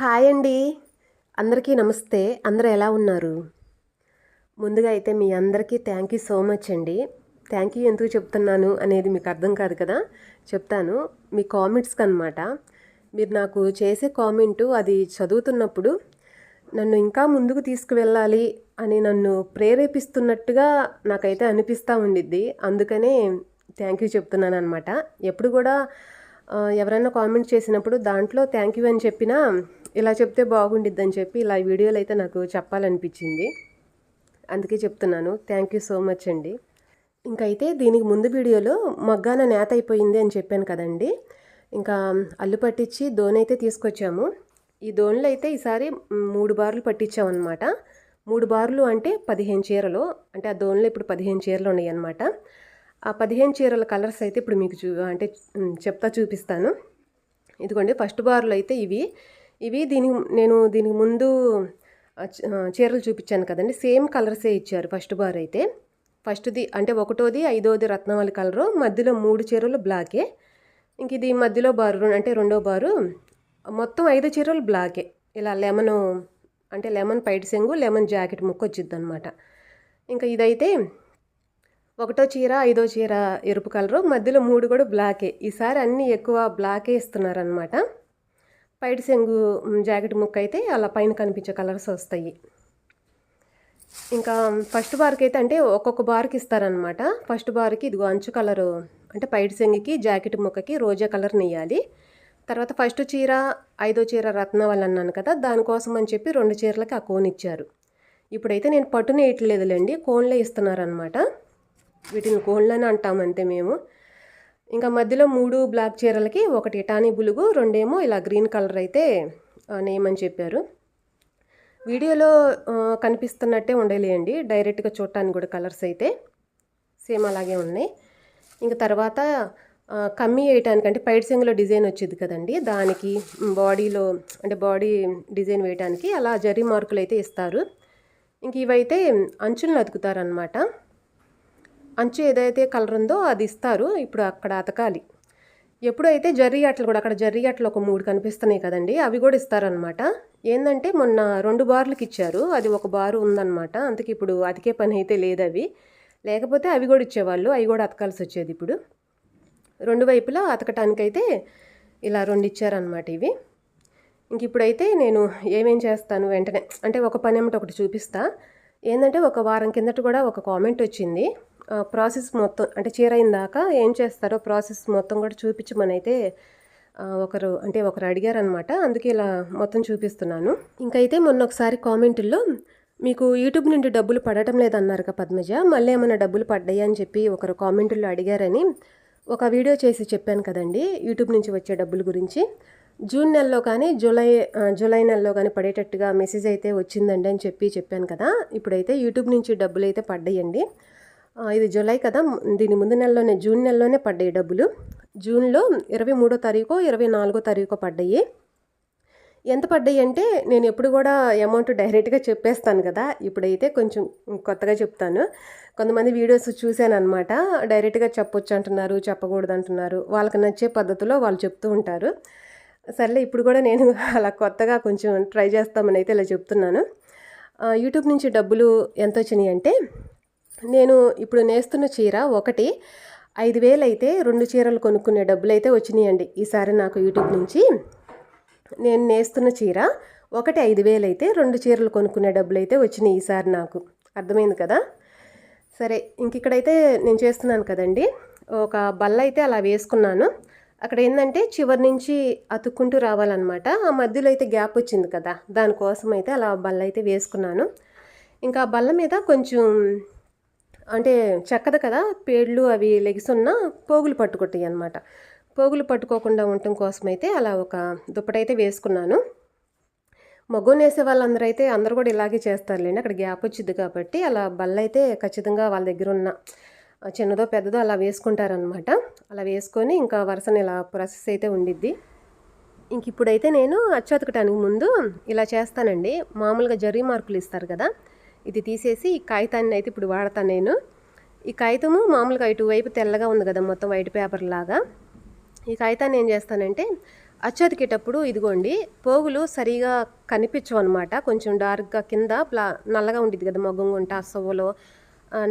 Hi అండి. అందరికీ నమస్తే. అందరూ ఎలా ఉన్నారు? ముందుగా అయితే మీ అందరికీ థ్యాంక్ యూ సో మచ్ అండి. థ్యాంక్ యూ ఎందుకు చెప్తున్నాను అనేది మీకు అర్థం కాదు కదా? చెప్తాను. మీ కామెంట్స్కి అనమాట మీరు నాకు చేసే కామెంటు అది చదువుతున్నప్పుడు నన్ను ఇంకా ముందుకు తీసుకువెళ్ళాలి అని నన్ను ప్రేరేపిస్తున్నట్టుగా నాకైతే అనిపిస్తూ ఉండిద్ది. అందుకనే థ్యాంక్ యూ చెప్తున్నాను అనమాట ఎప్పుడు కూడా ఎవరైనా కామెంట్ చేసినప్పుడు దాంట్లో థ్యాంక్ యూ అని చెప్పినా ఇలా చెప్తే బాగుండిద్ది అని చెప్పి ఇలా వీడియోలు అయితే నాకు చెప్పాలనిపించింది. అందుకే చెప్తున్నాను థ్యాంక్ యూ సో మచ్ అండి. ఇంకైతే దీనికి ముందు వీడియోలో మగ్గాన నేత అయిపోయింది అని చెప్పాను కదండి. ఇంకా అల్లు పట్టించి దోణ అయితే తీసుకొచ్చాము. ఈ దోణలు అయితే ఈసారి మూడు బార్లు పట్టించామన్నమాట మూడు బార్లు అంటే పదిహేను చీరలు అంటే ఆ దోణలో ఇప్పుడు పదిహేను చీరలు ఉన్నాయి అన్నమాట ఆ పదిహేను చీరల కలర్స్ అయితే ఇప్పుడు మీకు చూ అంటే చెప్తా చూపిస్తాను. ఇదిగోండి ఫస్ట్ బార్లు అయితే ఇవి. ఇవి దీనికి నేను దీనికి ముందు చీరలు చూపించాను కదండి. సేమ్ కలర్సే ఇచ్చారు ఫస్ట్ బార్ అయితే. ఫస్ట్ది అంటే ఒకటోది ఐదోది రత్నవళి కలరు మధ్యలో మూడు చీరలు బ్లాకే. ఇంక ఇది మధ్యలో బారు అంటే రెండో బారు. మొత్తం ఐదు చీరలు బ్లాకే. ఇలా లెమన్ అంటే లెమన్ పైట్ సెంగు లెమన్ జాకెట్ ముక్క వచ్చిద్ది అనమాట ఇంకా ఇదైతే ఒకటో చీర ఐదో చీర ఎరుపు కలరు మధ్యలో మూడు కూడా బ్లాకే ఈసారి అన్నీ ఎక్కువ బ్లాకే ఇస్తున్నారనమాట పైటి సెంగు జాకెట్ ముక్క అయితే అలా పైన కనిపించే కలర్స్ వస్తాయి. ఇంకా ఫస్ట్ బార్కి అయితే అంటే ఒక్కొక్క బార్కి ఇస్తారనమాట ఫస్ట్ బార్కి ఇదిగో అంచు కలరు అంటే పైడి సెంగికి జాకెట్ ముక్కకి రోజా కలర్ నెయ్యాలి. తర్వాత ఫస్ట్ చీర ఐదో చీర రత్నవల్ అన్నాను కదా దానికోసం అని చెప్పి రెండు చీరలకి ఆ కోన్ ఇచ్చారు. ఇప్పుడైతే నేను పట్టు నేయట్లేదులేండి కోన్లే ఇస్తున్నారనమాట వీటిని కోళ్ళని అంటాం అంతే మేము. ఇంకా మధ్యలో మూడు బ్లాక్ చీరలకి ఒకటి ఇటానీ బులుగు రెండేమో ఇలా గ్రీన్ కలర్ అయితే నేమని చెప్పారు. వీడియోలో కనిపిస్తున్నట్టే ఉండలేయండి డైరెక్ట్గా చూడటానికి కూడా కలర్స్ అయితే సేమ్ అలాగే ఉన్నాయి. ఇంకా తర్వాత కమ్మి వేయటానికి అంటే పైట్ డిజైన్ వచ్చేది కదండి దానికి బాడీలో అంటే బాడీ డిజైన్ వేయటానికి అలా జరీ మార్కులు అయితే ఇస్తారు. ఇంక ఇవైతే అంచులను అతుకుతారనమాట అంచు ఏదైతే కలర్ ఉందో అది ఇస్తారు. ఇప్పుడు అక్కడ అతకాలి. ఎప్పుడైతే జర్రీ అట్లు కూడా అక్కడ జర్రీ అట్లు ఒక మూడు కనిపిస్తున్నాయి కదండి అవి కూడా ఇస్తారనమాట ఏంటంటే మొన్న రెండు బార్లకి ఇచ్చారు. అది ఒక బారు ఉందన్నమాట. అందుకే ఇప్పుడు అతికే పని అయితే లేదు అవి. లేకపోతే అవి కూడా ఇచ్చేవాళ్ళు. అవి కూడా అతకాల్సి వచ్చేది ఇప్పుడు. రెండు వైపులా అతకటానికైతే ఇలా రెండు ఇచ్చారనమాట ఇవి. ఇంక ఇప్పుడైతే నేను ఏమేం చేస్తాను వెంటనే అంటే ఒక పని ఏమిటి ఒకటి చూపిస్తా. ఏంటంటే ఒక వారం కిందట కూడా ఒక కామెంట్ వచ్చింది. ప్రాసెస్ మొత్తం అంటే చీర అయిందాక ఏం చేస్తారో ప్రాసెస్ మొత్తం కూడా చూపించమని అయితే ఒకరు అంటే ఒకరు అడిగారనమాట అందుకే ఇలా మొత్తం చూపిస్తున్నాను. ఇంకైతే మొన్న ఒకసారి కామెంట్లో మీకు యూట్యూబ్ నుండి డబ్బులు పడటం లేదన్నారు కదా పద్మజ మళ్ళీ ఏమైనా డబ్బులు పడ్డాయి? అని చెప్పి ఒకరు కామెంటుల్లో అడిగారని ఒక వీడియో చేసి చెప్పాను కదండి యూట్యూబ్ నుంచి వచ్చే డబ్బుల గురించి. జూన్ నెలలో కానీ జూలై జూలై నెలలో కానీ పడేటట్టుగా మెసేజ్ అయితే వచ్చిందండి అని చెప్పి చెప్పాను కదా ఇప్పుడైతే యూట్యూబ్ నుంచి డబ్బులు అయితే పడ్డాయండి. ఇది జూలై కదా దీని ముందు నెలలోనే జూన్ నెలలోనే పడ్డాయి డబ్బులు. జూన్లో ఇరవై మూడో తారీఖు ఇరవై నాలుగో తారీఖు పడ్డాయి. ఎంత పడ్డాయి అంటే నేను ఎప్పుడు కూడా అమౌంట్ డైరెక్ట్గా చెప్పేస్తాను కదా ఇప్పుడైతే కొంచెం కొత్తగా చెప్తాను. కొంతమంది వీడియోస్ చూశాను అనమాట డైరెక్ట్గా చెప్పొచ్చు అంటున్నారు చెప్పకూడదు అంటున్నారు వాళ్ళకి నచ్చే పద్ధతిలో వాళ్ళు చెప్తూ ఉంటారు. సర్లే ఇప్పుడు కూడా నేను అలా కొత్తగా కొంచెం ట్రై చేస్తామని అయితే ఇలా చెప్తున్నాను. యూట్యూబ్ నుంచి డబ్బులు ఎంత వచ్చినాయి అంటే నేను ఇప్పుడు నేస్తున్న చీర ఒకటి. ఐదు వేలు అయితే రెండు చీరలు కొనుక్కునే డబ్బులు అయితే వచ్చినాయండి ఈసారి నాకు యూట్యూబ్ నుంచి. నేను నేస్తున్న చీర ఒకటి ఐదు వేలు అయితే రెండు చీరలు కొనుక్కునే డబ్బులు అయితే వచ్చినాయి ఈసారి నాకు. అర్థమైంది కదా? సరే ఇంక ఇక్కడైతే నేను చేస్తున్నాను కదండి. ఒక బల్ల అయితే అలా వేసుకున్నాను. అక్కడ ఏంటంటే చివరి నుంచి అతుక్కుంటూ రావాలన్నమాట. ఆ మధ్యలో అయితే గ్యాప్ వచ్చింది కదా? దానికోసం అయితే అలా బల్ల అయితే వేసుకున్నాను. ఇంకా బల్ల మీద కొంచెం అంటే చెక్కదు కదా పేడ్లు అవి లెగిసున్న పోగులు పట్టుకుంటాయి అనమాట పోగులు పట్టుకోకుండా ఉండటం కోసం అయితే అలా ఒక దుప్పటైతే వేసుకున్నాను. మగ్గం వేసే వాళ్ళందరూ అయితే అందరూ కూడా ఇలాగే చేస్తారులేండి అక్కడ గ్యాప్ వచ్చింది కాబట్టి అలా బల్ల అయితే ఖచ్చితంగా వాళ్ళ దగ్గర ఉన్న చిన్నదో పెద్దదో అలా వేసుకుంటారనమాట అలా వేసుకొని ఇంకా వరుసని ఇలా ప్రాసెస్ అయితే ఉండిద్ది. ఇంక ఇప్పుడైతే నేను అచ్చతకటానికి ముందు ఇలా చేస్తానండి. మామూలుగా జరీ మార్కులు ఇస్తారు కదా ఇది తీసేసి ఈ కాగితాన్ని అయితే ఇప్పుడు వాడతాను నేను. ఈ కాగితము మామూలుగా ఇటువైపు తెల్లగా ఉంది కదా మొత్తం వైట్ పేపర్ లాగా. ఈ కాగితాన్ని ఏం చేస్తానంటే అచ్చతికేటప్పుడు ఇదిగోండి పోగులు సరిగా కనిపించవు అనమాట కొంచెం డార్క్గా కింద ప్లా నల్లగా ఉండిద్ది కదా మగ్గం గుంట సవ్వలో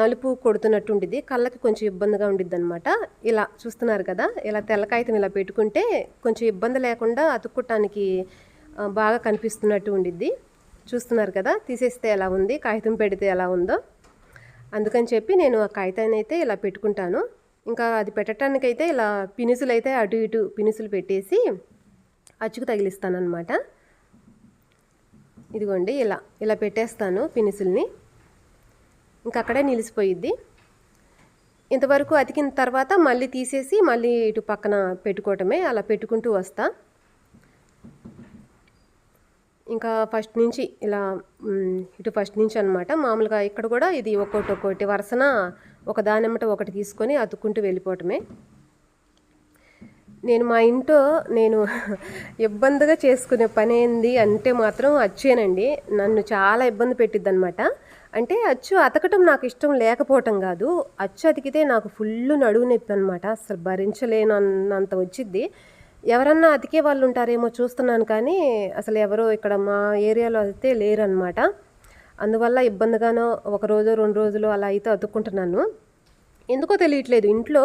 నలుపు కొడుతున్నట్టు ఉండిద్ది. కళ్ళకి కొంచెం ఇబ్బందిగా ఉండిద్ది అనమాట ఇలా చూస్తున్నారు కదా ఇలా తెల్ల కాగితం ఇలా పెట్టుకుంటే కొంచెం ఇబ్బంది లేకుండా అతుక్కోటానికి బాగా కనిపిస్తున్నట్టు ఉండిద్ది. చూస్తున్నారు కదా తీసేస్తే ఎలా ఉంది కాగితం పెడితే ఎలా ఉందో. అందుకని చెప్పి నేను ఆ కాగితాన్ని అయితే ఇలా పెట్టుకుంటాను. ఇంకా అది పెట్టడానికైతే ఇలా పినుసులు అయితే అటు ఇటు పినుసులు పెట్టేసి అచ్చుకు తగిలిస్తానమాట ఇదిగోండి ఇలా ఇలా పెట్టేస్తాను పినుసుల్ని. ఇంకా అక్కడే నిలిచిపోయిద్ది ఇంతవరకు అతికిన తర్వాత మళ్ళీ తీసేసి మళ్ళీ ఇటు పక్కన పెట్టుకోవటమే అలా పెట్టుకుంటూ వస్తాను ఇంకా ఫస్ట్ నుంచి ఇలా ఇటు ఫస్ట్ నుంచి అనమాట మామూలుగా ఇక్కడ కూడా ఇది ఒక్కొక్కటి ఒక్కొక్కటి వరుసన ఒక దానిమ్మట ఒకటి తీసుకొని అతుక్కుంటూ వెళ్ళిపోవటమే. నేను మా ఇంట్లో నేను ఇబ్బందిగా చేసుకునే పని ఏంది అంటే మాత్రం అచ్చేనండి నన్ను చాలా ఇబ్బంది పెట్టిద్ది అనమాట అంటే అచ్చు అతకటం నాకు ఇష్టం లేకపోవటం కాదు. అచ్చు అతికితే నాకు ఫుల్ నడువు నొప్పి అనమాట అసలు భరించలేనంత వచ్చిద్ది. ఎవరన్నా అతికే వాళ్ళు ఉంటారేమో చూస్తున్నాను కానీ అసలు ఎవరో ఇక్కడ మా ఏరియాలో అయితే లేరనమాట అందువల్ల ఇబ్బందిగానో ఒక రోజు రెండు రోజులు అలా అయితే అతుక్కుంటున్నాను. ఎందుకో తెలియట్లేదు. ఇంట్లో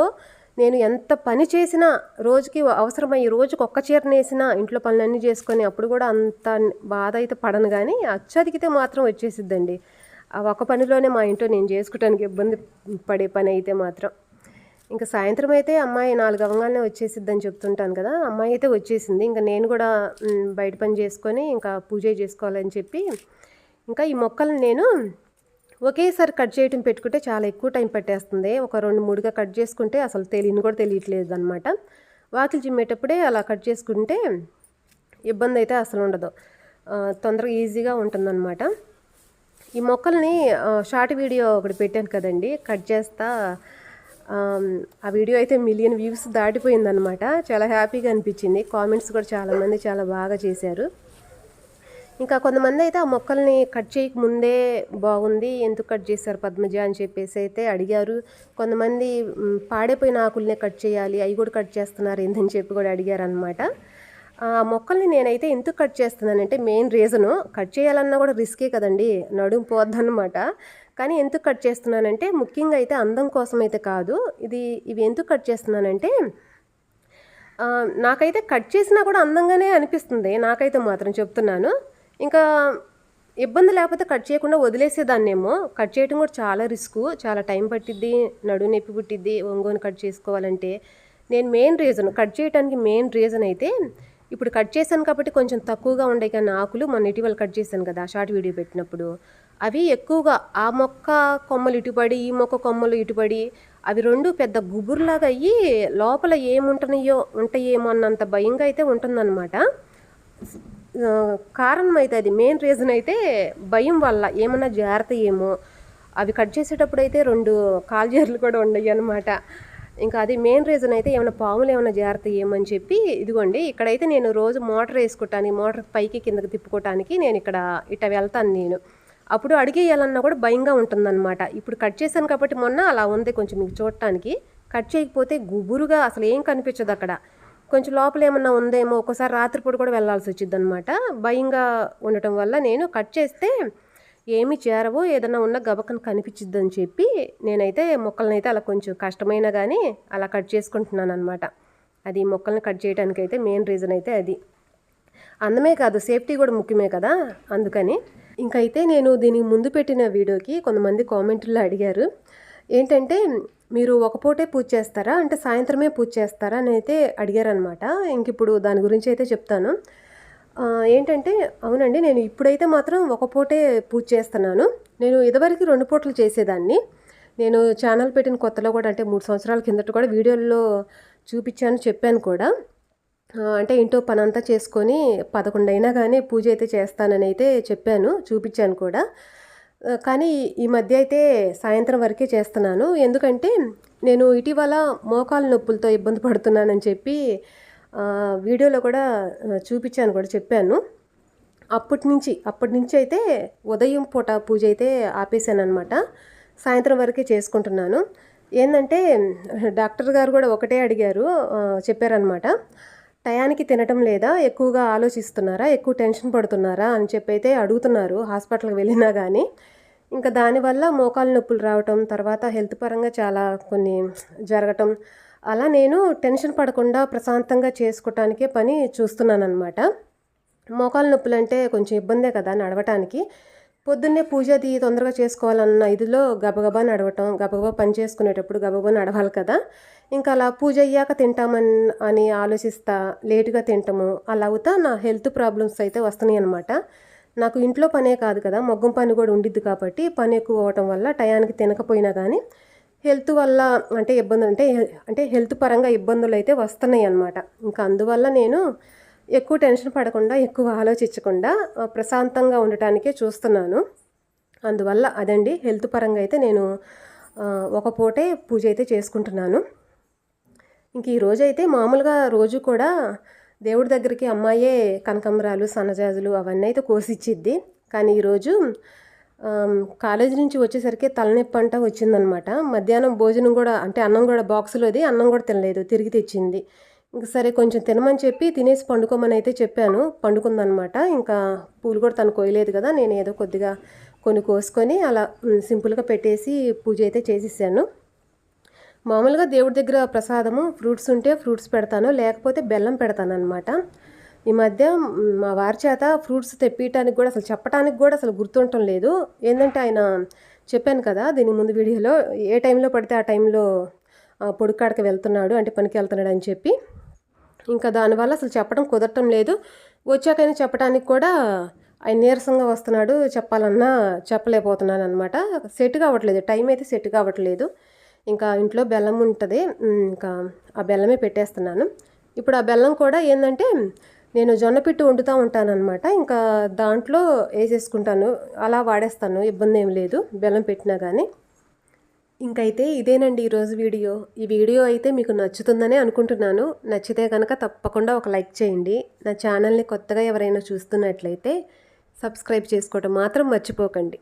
నేను ఎంత పని చేసినా రోజుకి అవసరమయ్యే రోజుకి ఒక్క చీరనేసినా ఇంట్లో పనులన్నీ చేసుకొని అప్పుడు కూడా అంత బాధ అయితే పడను కానీ అచ్చదికితే మాత్రం వచ్చేసిద్దండి. ఆ ఒక్క పనిలోనే మా ఇంట్లో నేను చేసుకోవడానికి ఇబ్బంది పడే పని అయితే మాత్రం. ఇంకా సాయంత్రం అయితే అమ్మాయి నాలుగు అవ్వగానే వచ్చేసిద్దని చెప్తుంటాను కదా అమ్మాయి అయితే వచ్చేసింది. ఇంకా నేను కూడా బయట పని చేసుకొని ఇంకా పూజ చేసుకోవాలని చెప్పి ఇంకా ఈ మొక్కలు నేను ఒకేసారి కట్ చేయటం పెట్టుకుంటే చాలా ఎక్కువ టైం పట్టేస్తుంది. ఒక రెండు మూడుగా కట్ చేసుకుంటే అసలు తెలియని కూడా తెలియట్లేదు అనమాట వాకిలి చిమ్మేటప్పుడే అలా కట్ చేసుకుంటే ఇబ్బంది అయితే అసలు ఉండదు. తొందరగా ఈజీగా ఉంటుందన్నమాట. ఈ మొక్కల్ని షార్ట్ వీడియో ఒకటి పెట్టాను కదండి. కట్ చేస్తా ఆ వీడియో అయితే మిలియన్ వ్యూస్ దాటిపోయిందనమాట చాలా హ్యాపీగా అనిపించింది. కామెంట్స్ కూడా చాలామంది చాలా బాగా చేశారు. ఇంకా కొంతమంది అయితే ఆ మొక్కల్ని కట్ చేయక ముందే బాగుంది ఎందుకు కట్ చేశారు పద్మజ అని చెప్పేసి అయితే అడిగారు. కొంతమంది పాడైపోయిన ఆకుల్నే కట్ చేయాలి అవి కూడా కట్ చేస్తున్నారు ఏందని చెప్పి కూడా అడిగారు అనమాట ఆ మొక్కల్ని నేనైతే ఎందుకు కట్ చేస్తున్నానంటే మెయిన్ రీజను కట్ చేయాలన్నా కూడా రిస్కే కదండి నడుము పోద్దన్నమాట. కానీ ఎందుకు కట్ చేస్తున్నానంటే ముఖ్యంగా అయితే అందం కోసం అయితే కాదు. ఇది ఇవి ఎందుకు కట్ చేస్తున్నానంటే నాకైతే కట్ చేసినా కూడా అందంగానే అనిపిస్తుంది. నాకైతే మాత్రం చెప్తున్నాను. ఇంకా ఇబ్బంది లేకపోతే కట్ చేయకుండా వదిలేసేదాన్నేమో. కట్ చేయడం కూడా చాలా రిస్క్. చాలా టైం పట్టిద్ది నడు నొప్పి పుట్టిద్ది ఒంగోని కట్ చేసుకోవాలంటే. నేను మెయిన్ రీజన్ కట్ చేయడానికి మెయిన్ రీజన్ అయితే ఇప్పుడు కట్ చేశాను కాబట్టి కొంచెం తక్కువగా ఉండే కానీ ఆకులు మొన్న ఇటీవల కట్ చేశాను కదా షార్ట్ వీడియో పెట్టినప్పుడు. అవి ఎక్కువగా ఆ మొక్క కొమ్మలు ఇటుపడి ఈ మొక్క కొమ్మలు ఇటుపడి అవి రెండు పెద్ద గుబురులాగా అయ్యి లోపల ఏముంటున్నాయో ఉంటాయేమో అన్నంత భయంగా అయితే ఉంటుందన్నమాట. కారణం అయితే అది. మెయిన్ రీజన్ అయితే భయం వల్ల. ఏమన్నా జాగ్రత్త ఏమో అవి కట్ చేసేటప్పుడు అయితే రెండు కాల్జేర్లు కూడా ఉండయి అనమాట ఇంకా అది మెయిన్ రీజన్ అయితే ఏమైనా పాములు ఏమైనా జాగ్రత్త ఏమని చెప్పి ఇదిగోండి ఇక్కడైతే నేను రోజు మోటార్ వేసుకోవటానికి మోటార్ పైకి కిందకి తిప్పుకోవటానికి నేను ఇక్కడ ఇట్ట వెళ్తాను నేను. అప్పుడు అడిగేయాలన్నా కూడా భయంగా ఉంటుందన్నమాట. ఇప్పుడు కట్ చేశాను కాబట్టి మొన్న అలా ఉంది కొంచెం మీకు చూడటానికి. కట్ చేయకపోతే గుబురుగా అసలు ఏం కనిపించదు అక్కడ. కొంచెం లోపల ఏమన్నా ఉందేమో ఒక్కోసారి రాత్రిపూట కూడా వెళ్ళాల్సి వచ్చింది అనమాట భయంగా ఉండటం వల్ల నేను కట్ చేస్తే ఏమి చేరవో ఏదన్నా ఉన్న గబకన కనిపించిద్దని చెప్పి నేనైతే మొక్కలనైతే అయితే అలా కొంచెం కష్టమైనా కానీ అలా కట్ చేసుకుంటున్నాను అనమాట అది మొక్కల్ని కట్ చేయడానికి అయితే మెయిన్ రీజన్ అయితే అది. అందమే కాదు సేఫ్టీ కూడా ముఖ్యమే కదా అందుకని. ఇంకైతే నేను దీనికి ముందు పెట్టిన వీడియోకి కొంతమంది కామెంట్లో అడిగారు. ఏంటంటే మీరు ఒక పూటే పూజ చేస్తారా? అంటే సాయంత్రమే పూజ చేస్తారా? అని అయితే అడిగారనమాట ఇంక ఇప్పుడు దాని గురించి అయితే చెప్తాను. ఏంటంటే అవునండి నేను ఇప్పుడైతే మాత్రం ఒక పూటే పూజ చేస్తున్నాను. నేను ఇదివరకు రెండు పూటలు చేసేదాన్ని. నేను ఛానల్ పెట్టిన కొత్తలో కూడా అంటే మూడు సంవత్సరాల కిందట కూడా వీడియోల్లో చూపించాను చెప్పాను కూడా. అంటే ఇంట్లో పనంతా చేసుకొని పదకొండు అయినా కానీ పూజ అయితే చేస్తానని అయితే చెప్పాను చూపించాను కూడా. కానీ ఈ మధ్య అయితే సాయంత్రం వరకే చేస్తున్నాను. ఎందుకంటే నేను ఇటీవల మోకాలు నొప్పులతో ఇబ్బంది పడుతున్నానని చెప్పి వీడియోలో కూడా చూపించాను కూడా చెప్పాను. అప్పటి నుంచి అప్పటి నుంచి అయితే ఉదయం పూట పూజ అయితే ఆపేసాను అనమాట సాయంత్రం వరకే చేసుకుంటున్నాను. ఏంటంటే డాక్టర్ గారు కూడా ఒకటే అడిగారు చెప్పారనమాట టయానికి తినటం లేదా ఎక్కువగా ఆలోచిస్తున్నారా? ఎక్కువ టెన్షన్ పడుతున్నారా? అని చెప్పి అయితే అడుగుతున్నారు హాస్పిటల్కి వెళ్ళినా కానీ ఇంకా దానివల్ల మోకాలు నొప్పులు రావటం తర్వాత హెల్త్ పరంగా చాలా కొన్ని జరగటం అలా నేను టెన్షన్ పడకుండా ప్రశాంతంగా చేసుకోవటానికే పని చూస్తున్నాను అనమాట మోకాలు నొప్పులు అంటే కొంచెం ఇబ్బందే కదా నడవటానికి. పొద్దున్నే పూజ అది తొందరగా చేసుకోవాలన్న ఇదిలో గబగబా నడవటం గబగబా పని చేసుకునేటప్పుడు గబగబా నడవాలి కదా. ఇంకా అలా పూజ అయ్యాక తింటామని అని ఆలోచిస్తా లేటుగా తింటాము అలా అవుతా నా హెల్త్ ప్రాబ్లమ్స్ అయితే వస్తున్నాయి అనమాట నాకు ఇంట్లో పనే కాదు కదా మొగ్గం పని కూడా ఉండిద్ది కాబట్టి పని ఎక్కువ అవటం వల్ల టయానికి తినకపోయినా కానీ హెల్త్ వల్ల అంటే ఇబ్బందులు అంటే అంటే హెల్త్ పరంగా ఇబ్బందులు అయితే వస్తున్నాయి అన్నమాట. ఇంకా అందువల్ల నేను ఎక్కువ టెన్షన్ పడకుండా ఎక్కువ ఆలోచించకుండా ప్రశాంతంగా ఉండటానికే చూస్తున్నాను. అందువల్ల అదండి హెల్త్ పరంగా అయితే నేను ఒక పూటే పూజ అయితే చేసుకుంటున్నాను. ఇంక ఈ రోజు అయితే మామూలుగా రోజు కూడా దేవుడి దగ్గరికి అమ్మాయే కనకంబరాలు సన్నజాజులు అవన్నీ అయితే కోసిచ్చిద్ది. కానీ ఈరోజు కాలేజీ నుంచి వచ్చేసరికి తలనొప్పి అంట వచ్చిందనమాట. మధ్యాహ్నం భోజనం కూడా అంటే అన్నం కూడా బాక్సులోది అన్నం కూడా తినలేదు తిరిగి తెచ్చింది. ఇంకా సరే కొంచెం తినమని చెప్పి తినేసి పండుకోమని అయితే చెప్పాను. పండుకుందనమాట. ఇంకా పూలు కూడా తను కోయలేదు కదా నేను ఏదో కొద్దిగా కొన్ని కోసుకొని అలా సింపుల్గా పెట్టేసి పూజ అయితే చేసేసాను. మామూలుగా దేవుడి దగ్గర ప్రసాదము ఫ్రూట్స్ ఉంటే ఫ్రూట్స్ పెడతాను లేకపోతే బెల్లం పెడతాను అనమాట ఈ మధ్య మా వారి చేత ఫ్రూట్స్ తెప్పియటానికి కూడా అసలు చెప్పడానికి కూడా అసలు గుర్తుండటం లేదు. ఏంటంటే ఆయన చెప్పాను కదా దీని ముందు వీడియోలో ఏ టైంలో పడితే ఆ టైంలో ఆ, పొడుకాడకి వెళ్తున్నాడు అంటే పనికి వెళ్తున్నాడు అని చెప్పి. ఇంకా దానివల్ల అసలు చెప్పడం కుదరటం లేదు. వచ్చాకైనా చెప్పడానికి కూడా ఆయన నీరసంగా వస్తున్నాడు చెప్పాలన్నా చెప్పలేకపోతున్నాను అనమాట సెట్ కావట్లేదు టైం అయితే సెట్ కావట్లేదు. ఇంకా ఇంట్లో బెల్లం ఉంటుంది ఇంకా ఆ బెల్లమే పెట్టేస్తున్నాను. ఇప్పుడు ఆ బెల్లం కూడా ఏంటంటే నేను జొన్న పిట్టు వండుతూ ఉంటానన్నమాట. ఇంకా దాంట్లో వేసేసుకుంటాను అలా వాడేస్తాను ఇబ్బంది ఏం లేదు బెల్లం పెట్టినా కానీ ఇంకైతే ఇదేనండి ఈరోజు వీడియో. ఈ వీడియో అయితే మీకు నచ్చుతుందని అనుకుంటున్నాను. నచ్చితే కనుక తప్పకుండా ఒక లైక్ చేయండి. నా ఛానల్ని కొత్తగా ఎవరైనా చూస్తున్నట్లయితే సబ్స్క్రైబ్ చేసుకోవటం మాత్రం మర్చిపోకండి.